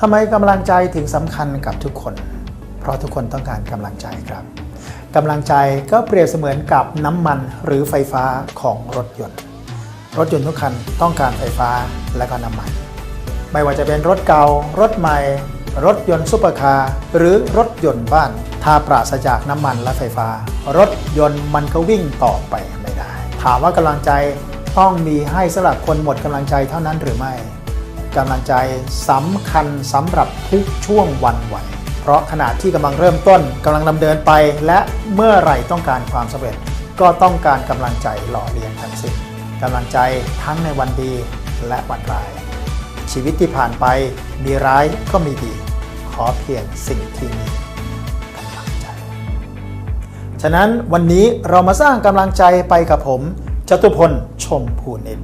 ทำไมกำลังใจถึงสำคัญกับทุกคน เพราะทุกคนต้องการกำลังใจครับกำลังใจก็เปรียบเสมือนกับน้ำมันหรือไฟฟ้าของรถยนต์ รถยนต์ทุกคันต้องการไฟฟ้าและก็น้ำมัน ไม่ว่าจะเป็นรถเก่า รถใหม่ รถยนต์ซุปเปอร์คาร์หรือรถยนต์บ้าน ถ้าปราศจากน้ำมันและไฟฟ้า รถยนต์มันก็วิ่งต่อไปไม่ได้ ถามว่ากำลังใจต้องมีให้สำหรับคนหมดกำลังใจเท่านั้นหรือไม่ กำลังใจสำคัญสำหรับทุกช่วงวันไหว เพราะขณะที่กำลังเริ่มต้นกำลังดำเนินไป และเมื่อไหร่ต้องการความสำเร็จ ก็ต้องการกำลังใจหล่อเลี้ยงทั้งสิ้นกำลังใจทั้งในวันดีและวันร้าย ชีวิตที่ผ่านไปมีร้ายก็มีดี ขอเพียงสิ่งที่มีกำลังใจ ฉะนั้นวันนี้เรามาสร้างกำลังใจไปกับผมจตุพลชมพูนิน